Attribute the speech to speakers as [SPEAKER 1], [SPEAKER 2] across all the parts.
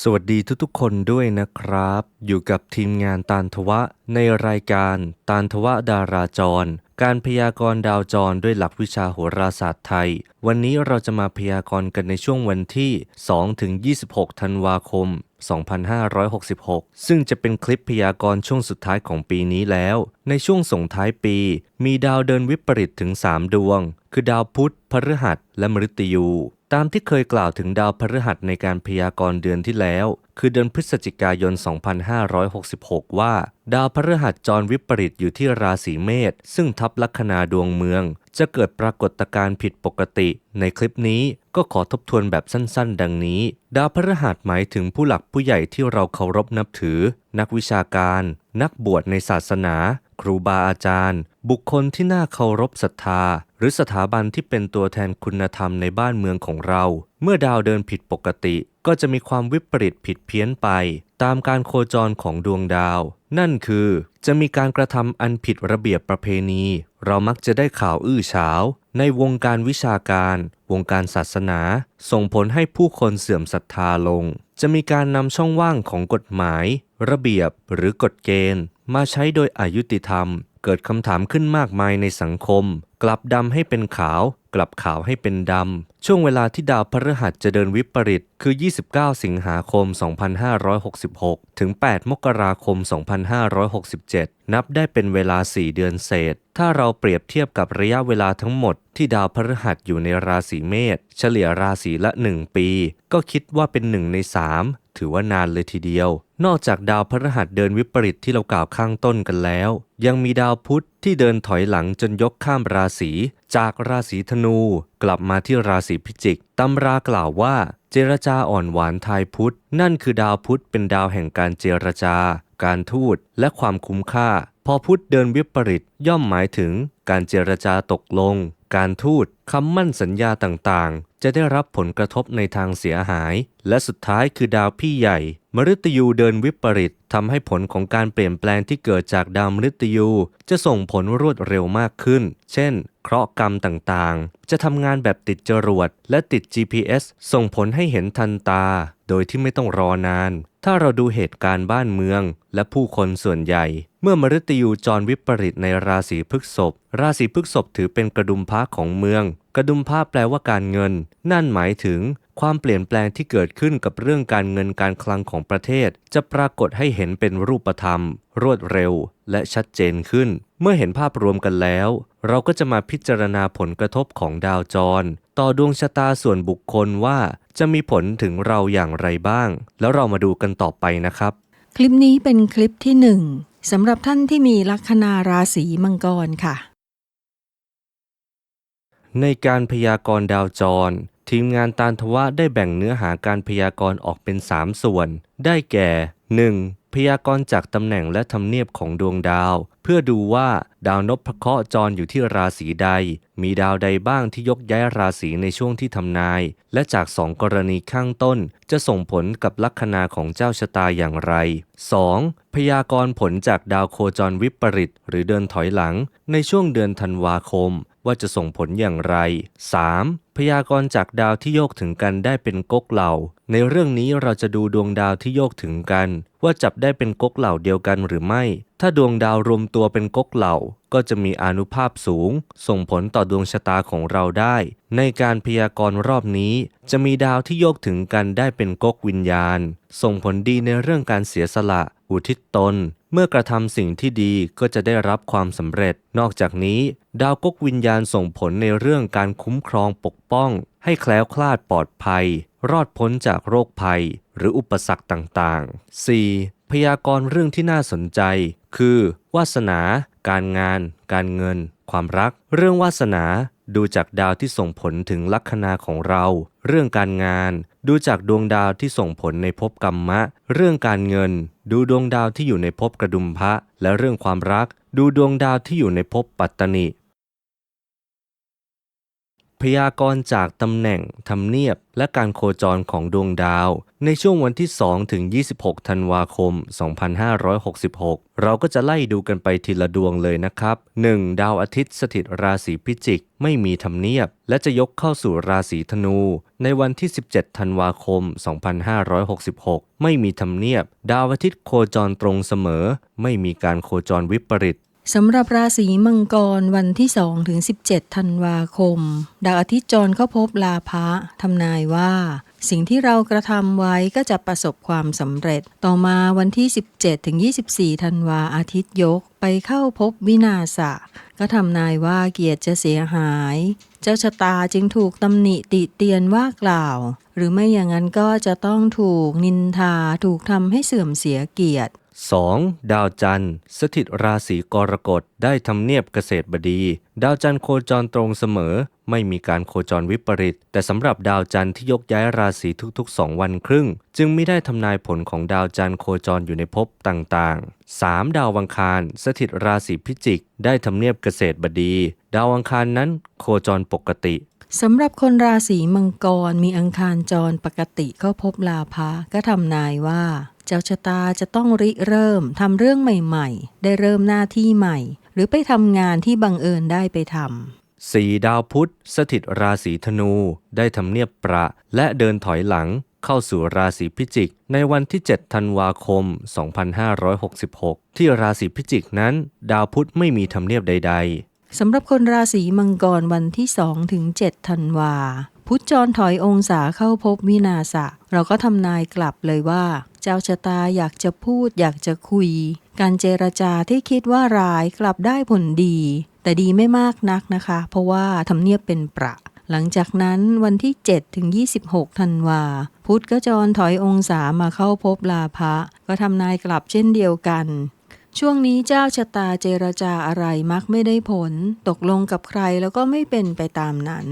[SPEAKER 1] สวัสดีทุกๆ คนด้วยนะครับ อยู่กับทีมงานตาลทวะ ในรายการตาลทวะดาราจร การพยากรณ์ดาวจรด้วยหลักวิชาโหราศาสตร์ไทย วันนี้เราจะมาพยากรณ์กันในช่วงวันที่2-26 ธันวาคม 2566 ซึ่งจะเป็นคลิปพยากรณ์ช่วงสุดท้ายของปีนี้แล้ว ในช่วงส่งท้ายปี มีดาวเดินวิปริตถึง 3 ดวง คือดาวพุธพฤหัสและมฤตยู ตามที่เคยกล่าวถึงดาวพฤหัสในการพยากรณ์เดือนที่แล้ว คือเดือนพฤศจิกายน 2566 ว่า ดาวพฤหัสจรวิปริตอยู่ที่ราศีเมษซึ่งทับลัคนาดวงเมือง จะเกิดปรากฏการณ์ผิดปกติ ในคลิปนี้ก็ขอทบทวนแบบสั้นๆ ดังนี้ ดาวพฤหัสหมายถึงผู้หลักผู้ใหญ่ที่เราเคารพนับถือ นักวิชาการ นักบวชในศาสนา ครูบาอาจารย์ บุคคลที่น่าเคารพศรัทธา หรือสถาบันที่เป็นตัวแทนคุณธรรมในบ้านเมืองของเรา เมื่อดาวเดินผิดปกติ ก็จะมีความวิปริตผิดเพี้ยนไป ตามการโคจรของดวงดาว นั่นคือ จะมีการกระทำอันผิดระเบียบประเพณี เรามักจะได้ข่าวอื้อฉาว ในวงการวิชาการ วงการศาสนา ส่งผลให้ผู้คนเสื่อมศรัทธาลง จะมีการนำช่องว่างของกฎหมาย ระเบียบหรือกฎเกณฑ์ มาใช้โดยอายุติธรรม เกิดคำถามขึ้นมากมายในสังคม กลับดำให้เป็นขาว กลับขาวให้เป็นดำ ช่วงเวลาที่ดาวพฤหัสจะเดินวิปริตคือ 29 สิงหาคม 2566 ถึง 8 มกราคม 2567 นับได้เป็นเวลา 4 เดือนเศษ ถ้าเราเปรียบเทียบกับระยะเวลาทั้งหมดที่ดาวพฤหัสอยู่ในราศีเมษเฉลี่ยราศีละ 1 ปี ก็คิดว่าเป็น 1 ใน 3 ถือว่านานเลยทีเดียว นอกจากดาวพฤหัสเดินวิปริตที่เรากล่าวข้างต้นกันแล้ว ยังมีดาวพุธที่เดินถอยหลังจนยกข้ามราศี จากราศีธนูกลับมาที่ราศีพิจิกตำรากล่าวว่า เจรจาอ่อนหวานทายพุธ นั่นคือดาวพุธเป็นดาวแห่งการเจรจา การทูตและความคุ้มค่า พอพุธเดินวิปริตย่อมหมายถึง การเจรจาตกลง การทูตคำมั่นสัญญาต่างๆ จะได้รับผลกระทบในทางเสียหาย และสุดท้ายคือดาวพี่ใหญ่ มฤตยูเดินวิปริตทำให้ผลของการเปลี่ยนแปลงที่เกิดจากดาวมฤตยู จะส่งผลรวดเร็วมากขึ้น เช่น เคราะห์กรรมต่างๆ จะทำงานแบบติดจรวด และติด GPS ส่งผลให้เห็นทันตา โดยที่ไม่ต้องรอนาน ถ้าเราดูเหตุการณ์บ้านเมือง และผู้คนส่วนใหญ่ เมื่อมฤตยูจรวิปริตในราศีพฤษภ ราศีพฤษภถือเป็นกระดุมพระของเมือง กระดุมพระแปลว่าการเงิน นั่นหมายถึง ความเปลี่ยนแปลงที่เกิดขึ้นกับเรื่องการเงินการคลังของประเทศ จะปรากฏให้เห็นเป็นรูปธรรม รวดเร็ว และชัดเจนขึ้น เมื่อเห็นภาพรวมกันแล้ว เราก็จะมาพิจารณาผลกระทบของดาวจร ต่อดวงชะตาส่วนบุคคลว่าจะมีผลถึงเราอย่างไรบ้าง แล้วเรามาดูกันต่อไปนะครับ
[SPEAKER 2] คลิปนี้เป็นคลิปที่หนึ่งสำหรับท่านที่มีลัคนาราศีมังกรค่ะ
[SPEAKER 1] ในการพยากรณ์ดาวจร ทีมงานตานทวะได้แบ่งเนื้อหาการพยากรณ์ออกเป็น 3 ส่วน ได้แก่ 1. พยากรณ์จากตำแหน่งและทำเนียบของดวงดาว เพื่อดูว่าดาวนพเคราะห์จรอยู่ที่ราศีใด มีดาวใดบ้างที่ยกย้ายราศีในช่วงที่ทำนาย และจากสองกรณีข้างต้น จะส่งผลกับลัคนาของเจ้าชะตาอย่างไร 2. พยากรณ์ผลจากดาวโคจรวิปริตหรือเดินถอยหลัง ในช่วงเดือนธันวาคม ว่าจะส่งผลอย่างไร 3. พยากรณ์จากดาวที่โยกถึงกันได้เป็นก๊กเหล่า ในเรื่องนี้เราจะดูดวงดาวที่โยกถึงกัน ว่าจับได้เป็นก๊กเหล่าเดียวกันหรือไม่ ถ้าดวงดาวรวมตัวเป็นก๊กเหล่า ก็จะมีอนุภาพสูง ส่งผลต่อดวงชะตาของเราได้ ในการพยากรณ์รอบนี้ จะมีดาวที่โยกถึงกันได้เป็นก๊กวิญญาณ ส่งผลดีในเรื่องการเสียสละ อุทิศตน เมื่อกระทำสิ่งที่ดีก็จะได้รับความสำเร็จ นอกจากนี้ ดาวกกวิญญาณส่งผลในเรื่องการคุ้มครองปกป้อง ให้แคล้วคลาดปลอดภัย รอดพ้นจากโรคภัย หรืออุปสรรคต่างๆ 4. พยากรณ์เรื่องที่น่าสนใจ คือ วาสนา การงาน การเงิน ความรัก เรื่องวาสนาดูจากดาวที่ส่งผลถึงลัคนาของเรา เรื่องการงาน ดูจากดวงดาวที่ส่งผลในภพกรรมะ เรื่องการเงิน ดูดวงดาวที่อยู่ในภพกระดุมพระ และเรื่องความรัก ดูดวงดาวที่อยู่ในภพปัตตนิ พยากรณ์จากตำแหน่งทำเนียบ และการโคจรของดวงดาว ในช่วงวันที่ 2 ถึง 26 ธันวาคม 2566 เราก็จะไล่ดูกันไปทีละดวงเลยนะครับ 1. ดาวอาทิตย์สถิตราศีพิจิก ไม่มีทำเนียบ และจะยกเข้าสู่ราศีธนู ในวันที่ 17 ธันวาคม 2566 ไม่มีทำเนียบ ดาวอาทิตย์โคจรตรงเสมอ ไม่มีการโคจรวิปริต
[SPEAKER 2] สำหรับราศีมังกรวันที่2ถึง17 ธันวาคม ดาวอาทิตย์จรเข้าพบลาภะทำนายว่า สิ่งที่เรากระทำไว้ก็จะประสบความสำเร็จ ต่อมาวันที่ 17ถึง24 ธันวาอาทิตย์ยกไปเข้าพบวินาศะก็ทำนายว่าเกียรติจะเสียหาย เจ้าชะตาจึงถูกตำหนิติเตียนว่ากล่าว หรือไม่อย่างนั้นก็จะต้องถูกนินทาถูกทำให้เสื่อมเสียเกียรติ
[SPEAKER 1] 2. ดาวจันทร์ สถิตราศีกรกฎได้ทำเนียบเกษตรบดี ดาวจันทร์โคจรตรงเสมอ ไม่มีการโคจรวิปริต แต่สำหรับดาวจันทร์ที่ยกย้ายราศีทุกๆ 2 วันครึ่ง จึงไม่ได้ทำนายผลของดาวจันทร์โคจรอยู่ในภพต่างๆ 3. ดาววังคาร สถิตราศีพิจิก ได้ทำเนียบเกษตรบดี ดาวอังคารนั้นโคจรปกติ
[SPEAKER 2] สำหรับคนราศีมังกรมีอังคารจรปกติเข้าพบลาภะก็ทำนายว่า จ้าชะตาจะต้องริเริ่มทำเรื่องใหม่ๆ ได้เริ่มหน้าที่ใหม่ หรือไปทำงานที่บังเอิญได้ไปทำ
[SPEAKER 1] 4. ดาวพุธสถิตราศีธนู ได้ทำเนียบประ และเดินถอยหลังเข้าสู่ราศีพิจิก ในวันที่ 7 ธันวาคม 2566 ที่ราศีพิจิกนั้น ดาวพุธไม่มีทำเนียบใด ๆ
[SPEAKER 2] สำหรับคนราศีมังกรวันที่ 2 ถึง 7 ธันวา พุธจรถอยองศาเข้าพบวินาศะเราก็ทำนายกลับเลยว่า เจ้าชะตาอยากจะพูดอยากจะคุย การเจรจาที่คิดว่าร้ายกลับได้ผลดี แต่ดีไม่มากนักนะคะ เพราะว่าทำเนียบเป็นประหลังจากนั้นวันที่ 7 ถึง 26 ธันวา พุทธก็จรถอยองศามาเข้าพบลาภะก็ทำนายกลับเช่นเดียวกัน ช่วงนี้เจ้าชะตาเจรจาอะไรมักไม่ได้ผล ตกลงกับใครแล้วก็ไม่เป็นไปตามนั้น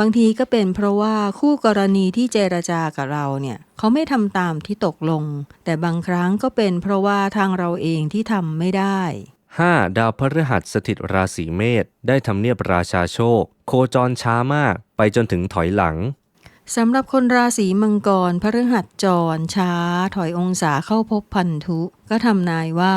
[SPEAKER 2] บางทีก็เป็นเพราะว่าคู่กรณีที่เจรจากับเราเนี่ยเขาไม่ทำตามที่ตกลง แต่บางครั้งก็เป็นเพราะว่าทางเราเองที่ทำไม่ได้
[SPEAKER 1] 5. ดาวพฤหัสสถิตราศีเมษได้ทำเนียบราชาโชค โคจรช้ามาก ไปจนถึงถอยหลัง
[SPEAKER 2] สำหรับคนราศีมังกรพฤหัสจรช้า ถอยองศาเข้าพบพันธุ ก็ทำนายว่า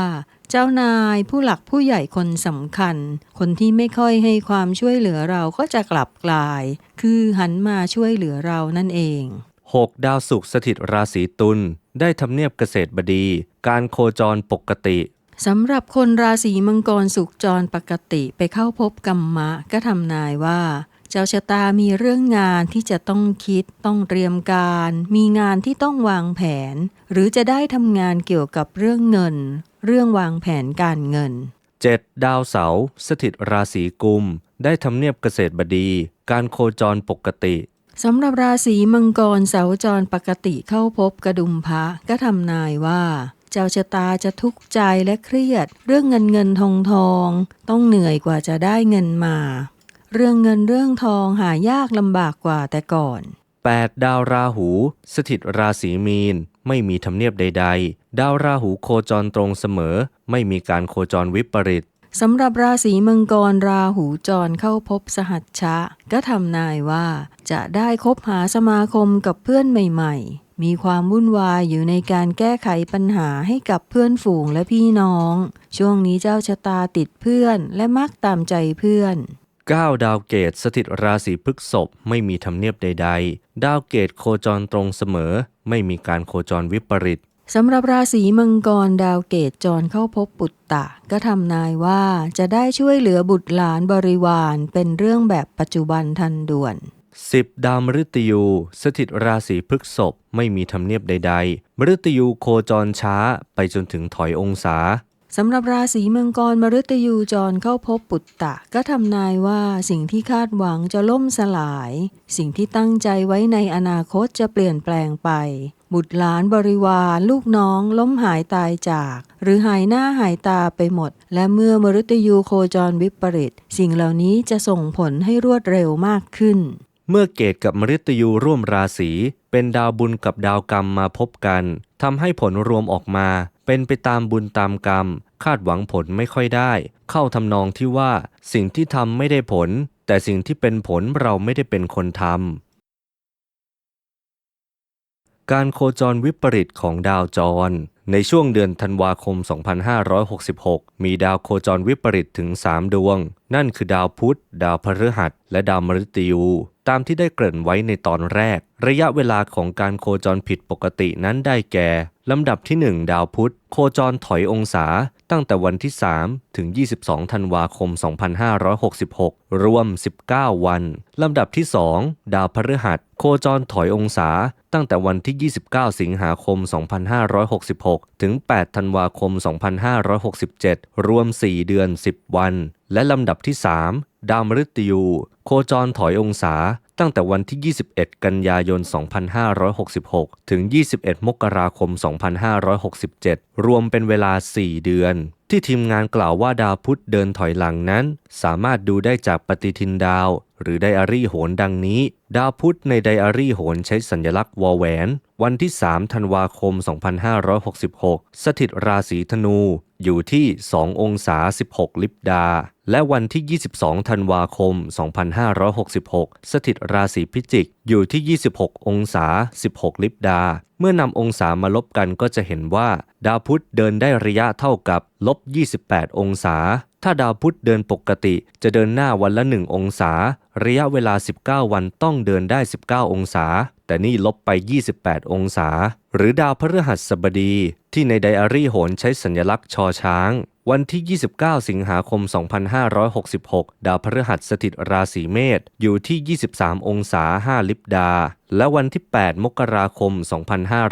[SPEAKER 2] เจ้านายผู้หลักผู้ใหญ่คนสำคัญ คนที่ไม่ค่อยให้ความช่วยเหลือเราก็จะกลับกลาย คือหันมาช่วยเหลือเรานั่นเอง
[SPEAKER 1] 6. ดาวศุกร์สถิตราศีตุลได้ทำเนียบเกษตรบดี การโคจรปกติ
[SPEAKER 2] สำหรับคนราศีมังกรสุขจรปกติไปเข้าพบกรรมะก็ทำนายว่า เจ้าชะตามีเรื่องงานที่จะต้องคิดต้องเตรียมการ มีงานที่ต้องวางแผน หรือจะได้ทำงานเกี่ยวกับเรื่องเงิน เรื่องวางแผนการเงิน
[SPEAKER 1] 7. ดาวเสาร์สถิตราศีกุม ได้ทำเนียบเกษตรบดี การโคจรปกติ
[SPEAKER 2] สำหรับราศีมังกรเสาจรปกติเข้าพบกระดุมพระก็ทำนายว่า เจ้าชะตาจะทุกข์ใจและเครียด เรื่องเงินเงินทองทอง ต้องเหนื่อยกว่าจะได้เงินมา เรื่องเงินเรื่องทองหายากลำบากกว่าแต่ก่อน
[SPEAKER 1] 8. ดาวราหู สถิตราศีมีน ไม่มีทำเนียบใด ๆ ดาวราหูโคจรตรงเสมอ ไม่มีการโคจรวิปริต
[SPEAKER 2] สำหรับราศีมังกรราหูจรเข้าพบสหัชชะ ก็ทำนายว่า จะได้คบหาสมาคมกับเพื่อนใหม่ ๆ มีความวุ่นวายอยู่ในการแก้ไขปัญหาให้กับเพื่อนฝูงและพี่น้อง ช่วงนี้เจ้าชะตาติดเพื่อนและมักตามใจเพื่อน
[SPEAKER 1] 9. ดาวเกตสถิตราศีพฤษภไม่มีทำเนียบใด ๆ ดาวเกตโคจรตรงเสมอ ไม่มีการโคจรวิปริต
[SPEAKER 2] สำหรับราศีมังกรดาวเกตจรเข้าพบปุตตะ ก็ทำนายว่าจะได้ช่วยเหลือบุตรหลานบริวารเป็นเรื่องแบบปัจจุบันทันด่วน
[SPEAKER 1] 10. ดาวมฤตยู สถิตราศีพฤษภไม่มีทำเนียบใด ๆ มฤตยูโคจรช้าไปจนถึงถอยองศา
[SPEAKER 2] สำหรับราศีมังกรมฤตยูจรเข้าพบปุตตะ ก็ทำนายว่าสิ่งที่คาดหวังจะล่มสลาย สิ่งที่ตั้งใจไว้ในอนาคตจะเปลี่ยนแปลงไป บุตรหลานบริวารลูกน้องล้มหายตายจาก หรือหายหน้าหายตาไปหมด และเมื่อมฤตยูโคจรวิปริต สิ่งเหล่านี้จะส่งผลให้รวดเร็วมากขึ้น
[SPEAKER 1] เมื่อเกตกับมฤตยูร่วมราศีเป็นดาวบุญกับดาวกรรมมาพบกันทำให้ผลรวมออกมา เป็นไปตามบุญตามกรรม คาดหวังผลไม่ค่อยได้ เข้าทำนองที่ว่าสิ่งที่ทำไม่ได้ผล แต่สิ่งที่เป็นผลเราไม่ได้เป็นคนทำการโคจรวิปริตของดาวจร ในช่วงเดือนธันวาคม 2566 มีดาวโคจรวิปริตถึง 3 ดวง นั่นคือดาวพุธ ดาวพฤหัส และดาวมฤตยู ตามที่ได้เกริ่นไว้ในตอนแรก ระยะเวลาของการโคจรผิดปกตินั้นได้แก่ ลำดับที่ 1 ดาวพุธ โคจรถอยองศา ตั้งแต่วันที่ 3 ถึง 22 ธันวาคม 2566 รวม 19 วัน ลำดับที่ 2 ดาวพฤหัส โคจรถอยองศา ตั้งแต่วันที่ 29 สิงหาคม 2566ถึง 8 ธันวาคม 2567 รวม 4 เดือน 10 วัน และลำดับที่ 3 ดาวมฤตยู โคจรถอยองศา ตั้งแต่วันที่ 21 กันยายน 2566 ถึง 21 มกราคม 2567 รวมเป็นเวลา 4 เดือนที่ทีมงานกล่าวว่าดาวพุธเดินถอยหลังนั้น สามารถดูได้จากปฏิทินดาว หรือไดอารี่โหนดังนี้ ดาวพุธในไดอารี่โหนใช้สัญลักษณ์วอแหวน วันที่ 3 ธันวาคม 2566 สถิตราศีธนู อยู่ที่ 2 องศา 16 ลิบดา และวันที่ 22 ธันวาคม 2566 สถิตราศีพิจิก อยู่ที่ 26 องศา 16 ลิบดา เมื่อนำองศามาลบกันก็จะเห็นว่า ดาวพุธเดินได้ระยะเท่ากับลบ 28 องศา ถ้าดาวพุธเดินปกติจะเดินหน้าวันละ 1 องศา ระยะเวลา 19 วันต้องเดินได้ 19 องศา แต่นี่ลบไป 28 องศา หรือดาวพฤหัสบดี ที่ในไดอารี่โหนใช้สัญลักษณ์ชอช้าง วันที่ 29 สิงหาคม 2566 ดาวพฤหัสสถิตราศีเมษอยู่ที่ 23 องศา 5 ลิบดา และวันที่ 8 มกราคม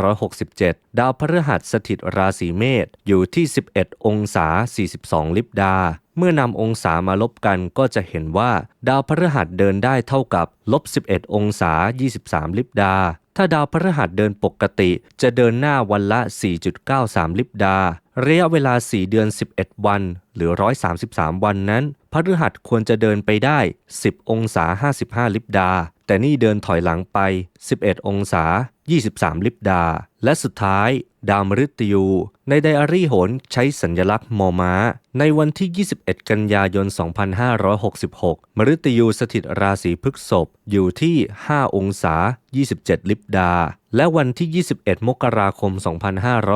[SPEAKER 1] 2567 ดาวพฤหัสสถิตราศีเมษอยู่ที่ 11 องศา 42 ลิบดา เมื่อนำองศามาลบกันก็จะเห็นว่า ดาวพฤหัสเดินได้เท่ากับลบ11 องศา 23 ลิบดา ถ้าดาวพฤหัสเดินปกติ จะเดินหน้าวันละ 4.93 ลิบดา ระยะเวลา 4 เดือน 11 วัน หรือ 133 วันนั้น พฤหัสควรจะเดินไปได้ 10 องศา 55 ลิบดา แต่นี่เดินถอยหลังไป 11 องศา 23 ลิบดา และสุดท้าย ดาวมฤตยู ในไดอารี่โหนใช้สัญลักษณ์มอม้า ในวันที่ 21 กันยายน 2566 มฤตยูสถิตราศีพฤกษภอยู่ที่ 5 องศา 27 ลิบดา และวันที่ 21 มกราคม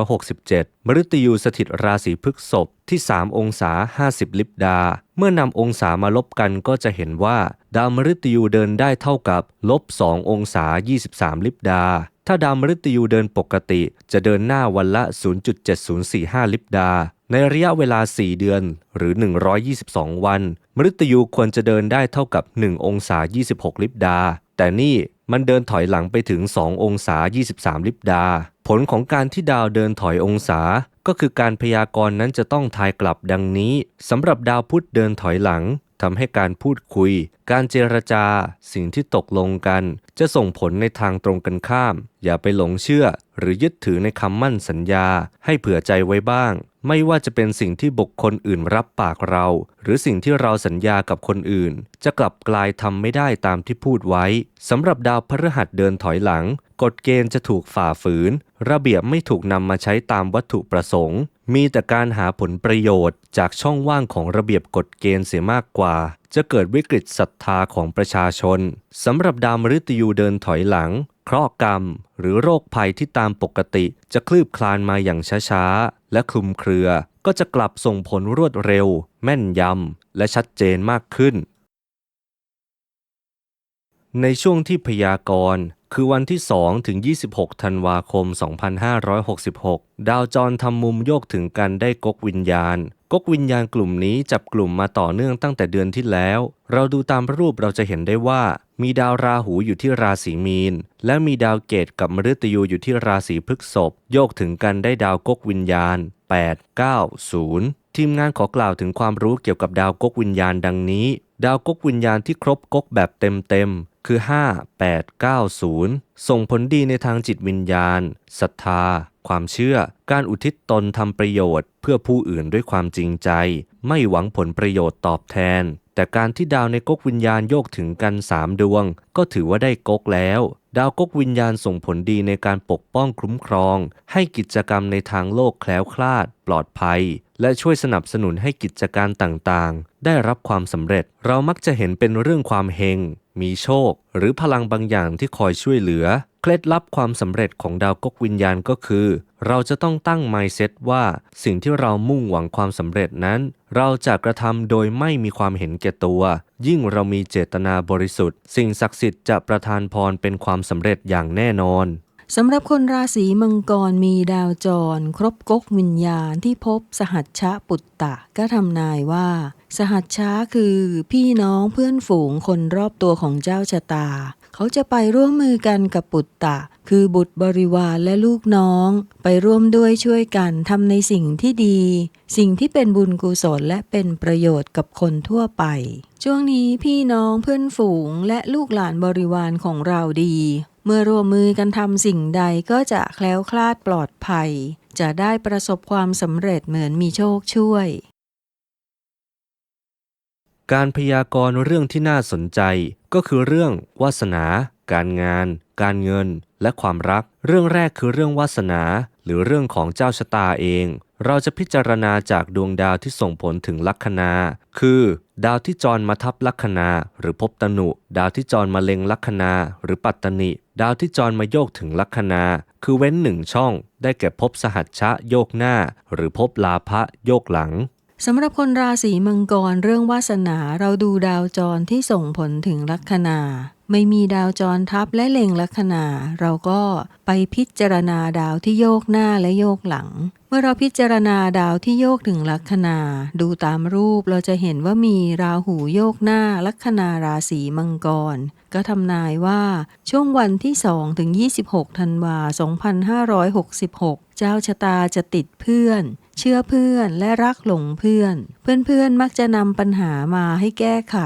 [SPEAKER 1] 2567 มฤตยูสถิตราศีพฤกษภที่ 3 องศา 50 ลิบดา เมื่อนำองศามาลบกันก็จะเห็นว่า ดาวมฤตยูเดินได้เท่ากับลบ2องศา 23 ลิบดา ถ้าดาวมฤตยูเดินปกติ จะเดินหน้าวันละ 0.7045 ลิบดา ในระยะเวลา 4 เดือนหรือ 122 วัน มฤตยูควรจะเดินได้เท่ากับ 1 องศา 26 ลิบดา แต่นี่มันเดินถอยหลังไปถึง 2 องศา 23 ลิบดา ผลของการที่ดาวเดินถอยองศา ก็คือการพยากรณ์นั้นจะต้องทายกลับดังนี้สำหรับดาวพุธเดินถอยหลัง ทำให้การพูดคุย การเจรจา สิ่งที่ตกลงกัน จะส่งผลในทางตรงกันข้าม อย่าไปหลงเชื่อ หรือยึดถือในคำมั่นสัญญา ให้เผื่อใจไว้บ้าง ไม่ว่าจะเป็นสิ่งที่บุคคลอื่นรับปากเรา หรือสิ่งที่เราสัญญากับคนอื่น จะกลับกลายทำไม่ได้ตามที่พูดไว้สำหรับดาวพฤหัสเดินถอยหลัง กฎเกณฑ์จะถูกฝ่าฝืน ระเบียบไม่ถูกนำมาใช้ตามวัตถุประสงค์ มีแต่การหาผลประโยชน์ จากช่องว่างของระเบียบกฎเกณฑ์เสียมากกว่า จะเกิดวิกฤตศรัทธาของประชาชนสำหรับดาวมฤตยูเดินถอยหลัง เคราะห์กรรม หรือโรคภัยที่ตามปกติ จะคลืบคลานมาอย่างช้าๆ และคลุมเครือ ก็จะกลับส่งผลรวดเร็ว แม่นยำและชัดเจนมากขึ้นในช่วงที่พยากรณ์ คือวันที่ 2 ถึง 26 ธันวาคม 2566 ดาวจรทำมุมโยกถึงกันได้กกวิญญาณ กกวิญญาณกลุ่มนี้จับกลุ่มมาต่อเนื่องตั้งแต่เดือนที่แล้ว เราดูตามรูปเราจะเห็นได้ว่า มีดาวราหูอยู่ที่ราศีมีน และมีดาวเกตกับมฤตยูอยู่ที่ราศีพฤษภ โยกถึงกันได้ดาวกกวิญญาณ 8 9 0 ทีมงานขอกล่าวถึงความรู้เกี่ยวกับดาวกกวิญญาณดังนี้ ดาวกกวิญญาณที่ครบกกแบบเต็มๆ คือ 5 8 9 0 ส่งผลดีในทางจิตวิญญาณศรัทธา ความเชื่อ การอุทิศตนทำประโยชน์ เพื่อผู้อื่นด้วยความจริงใจ ไม่หวังผลประโยชน์ตอบแทน แต่การที่ดาวในก๊กวิญญาณโยกถึงกัน 3 ดวง ก็ถือว่าได้ก๊กแล้ว ดาวกกวิญญาณส่งผลดีในการปกป้องคุ้มครอง ให้กิจกรรมในทางโลกแคล้วคลาด ปลอดภัย และช่วยสนับสนุนให้กิจการต่างๆ ได้รับความสำเร็จ เรามักจะเห็นเป็นเรื่องความเฮง มีโชค หรือพลังบางอย่างที่คอยช่วยเหลือ เคล็ดลับความสำเร็จของดาวกกวิญญาณก็คือ เราจะต้องตั้ง mindset ว่าสิ่งที่เรามุ่งหวังความสำเร็จนั้น เราจะกระทำโดยไม่มีความเห็นแก่ตัว ยิ่งเรามีเจตนาบริสุทธิ์ สิ่งศักดิ์สิทธิ์จะประทานพรเป็นความสำเร็จอย่างแน่นอน
[SPEAKER 2] สำหรับคนราศีมังกรมีดาวจร ครบก๊กวิญญาณที่พบสหัชชะปุตตะก็ทำนายว่า สหัชชะคือพี่น้องเพื่อนฝูงคนรอบตัวของเจ้าชะตา เขาจะไปร่วมมือกันกับปุตตะ คือบุตรบริวารและลูกน้อง ไปร่วมด้วยช่วยกันทำในสิ่งที่ดี สิ่งที่เป็นบุญกุศลและเป็นประโยชน์กับคนทั่วไป ช่วงนี้พี่น้องเพื่อนฝูงและลูกหลานบริวารของเราดี เมื่อร่วมมือกันทำสิ่งใดก็จะแคล้วคลาดปลอดภัย จะได้ประสบความสำเร็จเหมือนมีโชคช่วย
[SPEAKER 1] การพยากรณ์เรื่องที่น่าสนใจ ก็คือเรื่องวาสนา การงาน การเงิน และความรัก เรื่องแรกคือเรื่องวาสนา หรือเรื่องของเจ้าชะตาเอง เราจะพิจารณาจากดวงดาวที่ส่งผลถึงลัคนา คือ ดาวที่จรมาทับลัคนา หรือภพตนุ ดาวที่จรมาเล็งลัคนา หรือปัตตนิ ดาวที่จรมาโยกถึงลัคนา คือเว้นหนึ่งช่อง ได้แก่ภพสหัชชะโยกหน้า หรือภพลาภะโยกหลัง
[SPEAKER 2] สำหรับคนราศีมังกรเรื่องวาสนาเราดูดาวจรที่ส่งผลถึงลัคนา ไม่มีดาวจรทับและเล็งลัคนา เราก็ไปพิจารณาดาวที่โยกหน้าและโยกหลัง เมื่อเราพิจารณาดาวที่โยกถึงลัคนา ดูตามรูปเราจะเห็นว่ามีราหูโยกหน้าลัคนาราศีมังกร ก็ทำนายว่าช่วงวันที่2ถึง26ธันวา2566 เจ้าชะตาจะติดเพื่อน เชื่อเพื่อนและรักหลงเพื่อน เพื่อนๆมักจะนำปัญหามาให้แก้ไข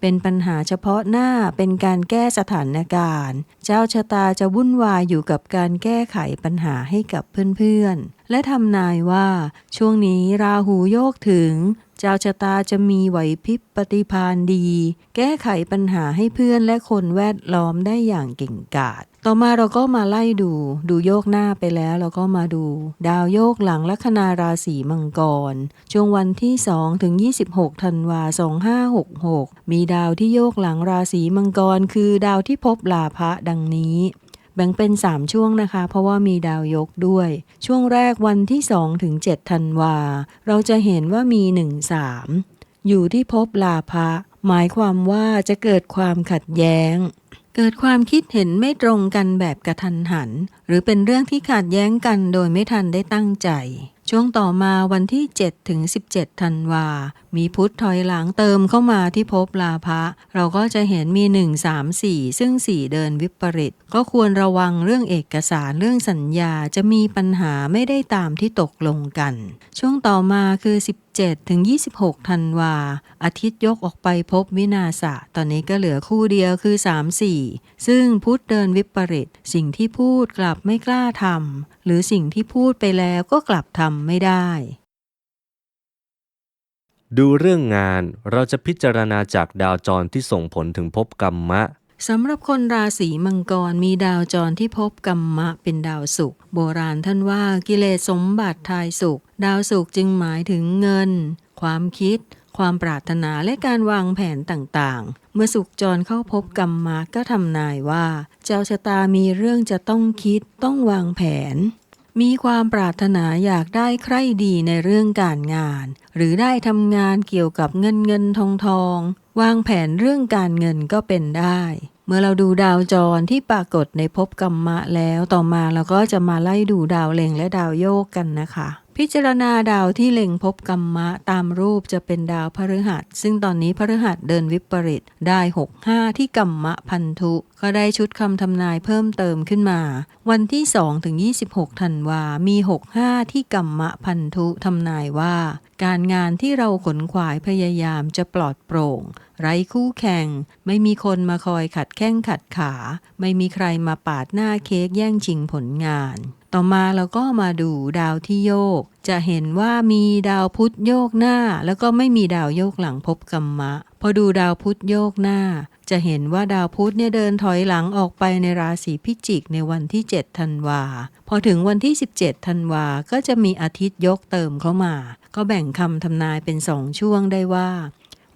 [SPEAKER 2] เป็นปัญหาเฉพาะหน้าเป็นการแก้สถานการณ์ เจ้าชะตาจะวุ่นวายอยู่กับการแก้ไขปัญหาให้กับเพื่อนๆและทำนายว่า ช่วงนี้ราหูโยกถึงเจ้าชะตาจะมีไหวพริบปฏิภาณดี แก้ไขปัญหาให้เพื่อนและคนแวดล้อมได้อย่างเก่งกาจต่อมาเราก็มาไล่ดู ดูโยกหน้าไปแล้วเราก็มาดู ดาวโยกหลังลัคนาราศีมังกร ช่วงวันที่ 2 ถึง 26ธันวา2566 มีดาวที่โยกหลังราศีมังกร คือดาวที่พบลาภะดังนี้ แบ่งเป็น 3 ช่วงนะคะ เพราะว่ามีดาวยกด้วย ช่วงแรกวันที่ 2 ถึง 7 ธันวา เราจะเห็นว่ามี 1 3 อยู่ที่พบลาภะหมายความว่าจะเกิดความขัดแย้ง เกิดความคิดเห็นไม่ตรงกันแบบกระทันหัน หรือเป็นเรื่องที่ขัดแย้งกันโดยไม่ทันได้ตั้งใจ ช่วงต่อมาวันที่ 7 ถึง 17 ธันวา มีพุทธถอยหลังเติมเข้ามาที่ภพลาภะ เราก็จะเห็นมี 1 3 4 ซึ่ง 4 เดินวิปริต ก็ควรระวังเรื่องเอกสารเรื่องสัญญาจะมีปัญหาไม่ได้ตามที่ตกลงกัน ช่วงต่อมาคือ17ถึง26ธันวา อาทิตย์ยกออกไปพบวินาศะ ตอนนี้ก็เหลือคู่เดียวคือ 3 4 ซึ่งพุธเดินวิปริต สิ่งที่พูดกลับไม่กล้าทำหรือสิ่งที่พูดไปแล้วก็กลับทำไม่ได้
[SPEAKER 1] ดูเรื่องงานเราจะพิจารณาจากดาวจรที่ส่งผลถึงภพกรรมะ
[SPEAKER 2] สำหรับคนราศีมังกรมีดาวจรที่พบกรรมะเป็นดาวศุกร์โบราณท่านว่ากิเลสสมบัติทายสุข ดาวศุกร์จึงหมายถึงเงิน ความคิด ความปรารถนาและการวางแผนต่างๆ เมื่อสุขจรเข้าพบกรรมะก็ทำนายว่า เจ้าชะตามีเรื่องจะต้องคิดต้องวางแผน มีความปรารถนาอยากได้ใคร่ดีในเรื่องการงาน หรือได้ทำงานเกี่ยวกับเงินเงินทองทอง วางแผนเรื่องการเงินก็เป็นได้เมื่อเราดูดาวจรที่ปรากฏในภพกรรมะแล้วต่อมาเราก็จะมาไล่ดูดาวเล็งและดาวโยกกันนะคะ พิจารณาดาวที่เล็งพบกรรมะตามรูปจะเป็นดาวพฤหัส ซึ่งตอนนี้พฤหัสเดินวิปริตได้65ที่กรรมะพันธุ ก็ได้ชุดคำทำนายเพิ่มเติมขึ้นมา วันที่2ถึง26ธันวามี 65ที่กรรมะพันธุทำนายว่าการงานที่เราขนขวายพยายามจะปลอดโปร่ง ไร้คู่แข่ง ไม่มีคนมาคอยขัดแข้งขัดขา ไม่มีใครมาปาดหน้าเค้กแย่งชิงผลงาน ต่อมาเราก็มาดูดาวที่โยก จะเห็นว่ามีดาวพุธโยกหน้า แล้วก็ไม่มีดาวโยกหลังภพกรรมะ อดูดาวพุธโยกหน้า จะเห็นว่าดาวพุธเนี่ยเดินถอยหลังออกไปในราศีพิจิกในวันที่ 7 ธันวา พอถึงวันที่ 17 ธันวา ก็จะมีอาทิตย์ยกเติมเข้ามา ก็แบ่งคำทำนายเป็นสองช่วงได้ว่า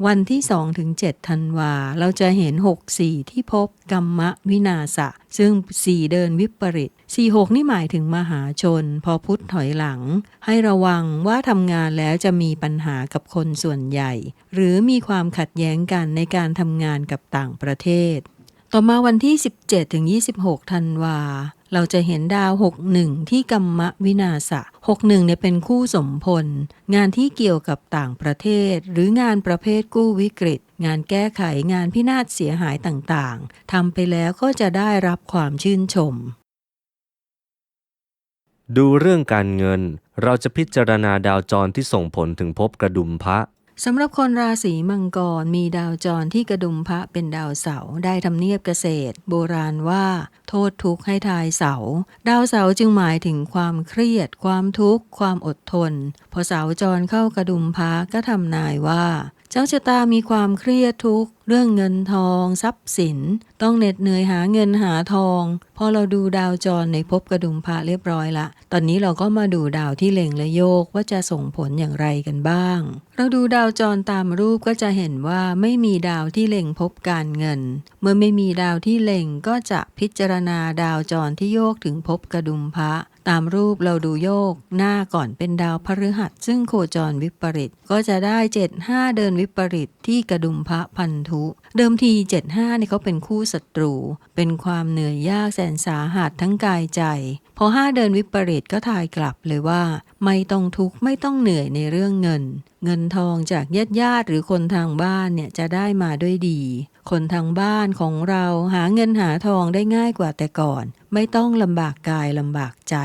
[SPEAKER 2] วันที่2ถึง7ธันวา เราจะเห็น 6 4 ที่พบกัมมะวินาศะซึ่ง 4 เดินวิปริต4 6 นี่หมายถึงมหาชน พอพุทธถอยหลัง ให้ระวังว่าทำงานแล้วจะมีปัญหากับคนส่วนใหญ่ หรือมีความขัดแย้งกันในการทำงานกับต่างประเทศ ต่อมาวันที่ 17ถึง26ธันวา เราจะเห็นดาว 61 ที่กัมมะวินาศะ61เนี่ยเป็นคู่สมพล งานที่เกี่ยวกับต่างประเทศ หรืองานประเภทกู้วิกฤต งานแก้ไขงานพินาศเสียหายต่างๆทำไปแล้วก็จะได้รับความชื่นชม
[SPEAKER 1] ดูเรื่องการเงิน เราจะพิจารณาดาวจรที่ส่งผลถึงภพกระดุมพระ
[SPEAKER 2] สำหรับคนราศีมังกรมีดาวจรที่กระดุมพระเป็นดาวเสาได้ทำเนียบเกษตร โบราณว่า โทษทุกข์ให้ทายเสา ดาวเสาจึงหมายถึงความเครียด ความทุกข์ ความอดทน พอเสาจรเข้ากระดุมพระก็ทำนายว่า เจ้าชะตามีความเครียดทุกข์ เรื่องเงินทองทรัพย์สิน ต้องเหน็ดเหนื่อยหาเงินหาทองพอเราดูดาวจรในภพกระดุมพระเรียบร้อยละ ตอนนี้เราก็มาดูดาวที่เล็งและโยกว่าจะส่งผลอย่างไรกันบ้าง เราดูดาวจรตามรูปก็จะเห็นว่าไม่มีดาวที่เล็งพบการเงิน เมื่อไม่มีดาวที่เล็งก็จะพิจารณาดาวจรที่โยกถึงภพกระดุมพระตามรูปเราดูโยกหน้าก่อนเป็นดาวพฤหัสซึ่งโคจรวิปริตก็จะได้ 75 เดินวิปริตที่กระดุมพระพันธุเดิมที 75เนี่ยเขาเป็นคู่ศัตรู เป็นความเหนื่อยยากแสนสาหัสทั้งกายใจ พอ5เดินวิปริตก็ทายกลับเลยว่า ไม่ต้องทุกข์ไม่ต้องเหนื่อยในเรื่องเงินเงินทองจากญาติญาติหรือคนทางบ้านเนี่ยจะได้มาด้วยดี คนทางบ้านของเราหาเงินหาทองได้ง่ายกว่าแต่ก่อน ไม่ต้องลำบากกายลำบากใจ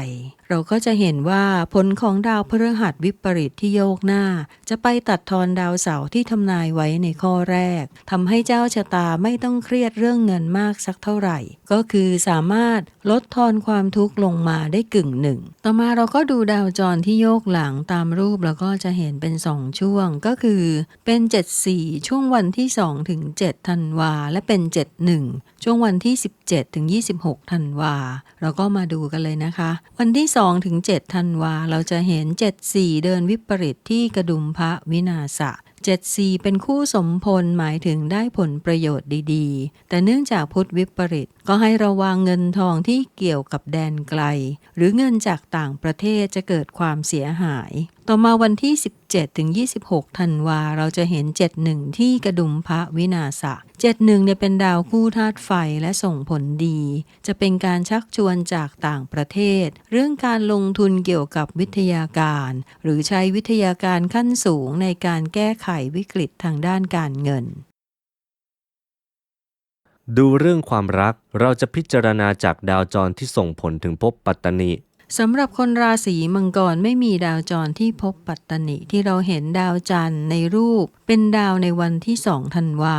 [SPEAKER 2] เราก็จะเห็นว่าผลของดาวพฤหัสวิปริตที่โยกหน้า จะไปตัดทอนดาวเสาร์ที่ทำนายไว้ในข้อแรกทำให้เจ้าชะตาไม่ต้องเครียดเรื่องเงินมากสักเท่าไหร่ ก็คือสามารถลดทอนความทุกข์ลงมาได้กึ่งหนึ่งต่อมาเราก็ดูดาวจรที่โยกหลังตามรูปแล้วก็จะเห็นเป็นสองช่วงก็คือเป็น 74 ช่วงวันที่2ถึง7ธันวา และเป็น 71 ช่วงวันที่ 17ถึง26ธันวา เราก็มาดูกันเลยนะคะ วันที่2ถึง7ธันวา เราจะเห็น 74 เดินวิปริตที่กระดุมพระวินาศะ74 เป็นคู่สมพลหมายถึงได้ผลประโยชน์ดีๆ แต่เนื่องจากพุทธวิปริตก็ให้ระวังเงินทองที่เกี่ยวกับแดนไกล หรือเงินจากต่างประเทศจะเกิดความเสียหาย ต่อมาวันที่ 17 ถึง 26 ธันวา เราจะเห็น 71 ที่กระดุมพระวินาศะ71เนี่ยเป็นดาวคู่ธาตุไฟและส่งผลดี จะเป็นการชักชวนจากต่างประเทศ เรื่องการลงทุนเกี่ยวกับวิทยาการ หรือใช้วิทยาการขั้นสูงในการแก้ไขวิกฤตทางด้านการเงิน
[SPEAKER 1] ดูเรื่องความรักเราจะพิจารณาจากดาวจรที่ส่งผลถึงภพปัตตนี
[SPEAKER 2] สำหรับคนราศีมังกรไม่มีดาวจรที่พบปัตตนิที่เราเห็นดาวจันทร์ในรูป เป็นดาวในวันที่สองธันวา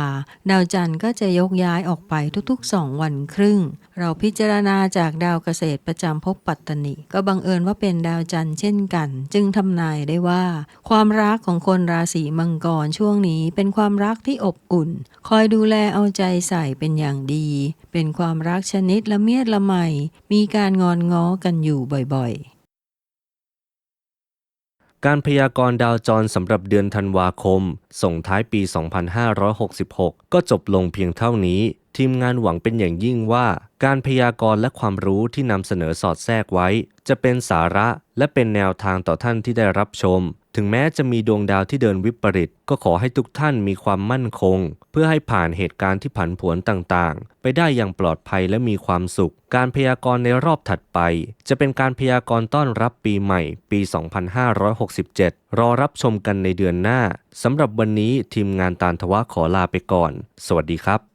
[SPEAKER 2] ดาวจันทร์ก็จะยกย้ายออกไปทุกๆสองวันครึ่ง เราพิจารณาจากดาวเกษตรประจำภพปัตตนิก็บังเอิญว่าเป็นดาวจันทร์เช่นกัน จึงทำนายได้ว่า ความรักของคนราศีมังกรช่วงนี้เป็นความรักที่อบอุ่น คอยดูแลเอาใจใส่เป็นอย่างดี เป็นความรักชนิดละเมียดละไมมีการงอนง้อกันอยู่บ่อยๆ
[SPEAKER 1] การพยากรณ์ดาวจรสำหรับเดือนธันวาคม ส่งท้ายปี 2566 ก็จบลงเพียงเท่านี้ ทีมงานหวังเป็นอย่างยิ่งว่า การพยากรณ์และความรู้ที่นำเสนอสอดแทรกไว้ จะเป็นสาระและเป็นแนวทางต่อท่านที่ได้รับชม ถึงแม้จะมีดวงดาวที่เดินวิปริต ก็ขอให้ทุกท่านมีความมั่นคง เพื่อให้ผ่านเหตุการณ์ที่ผันผวนต่างๆ ไปได้อย่างปลอดภัยและมีความสุข การพยากรณ์ในรอบถัดไป จะเป็นการพยากรณ์ต้อนรับปีใหม่ ปี 2567 รอรับชมกันในเดือนหน้าสำหรับวันนี้ทีมงานตานทวะขอลาไปก่อน สวัสดีครับ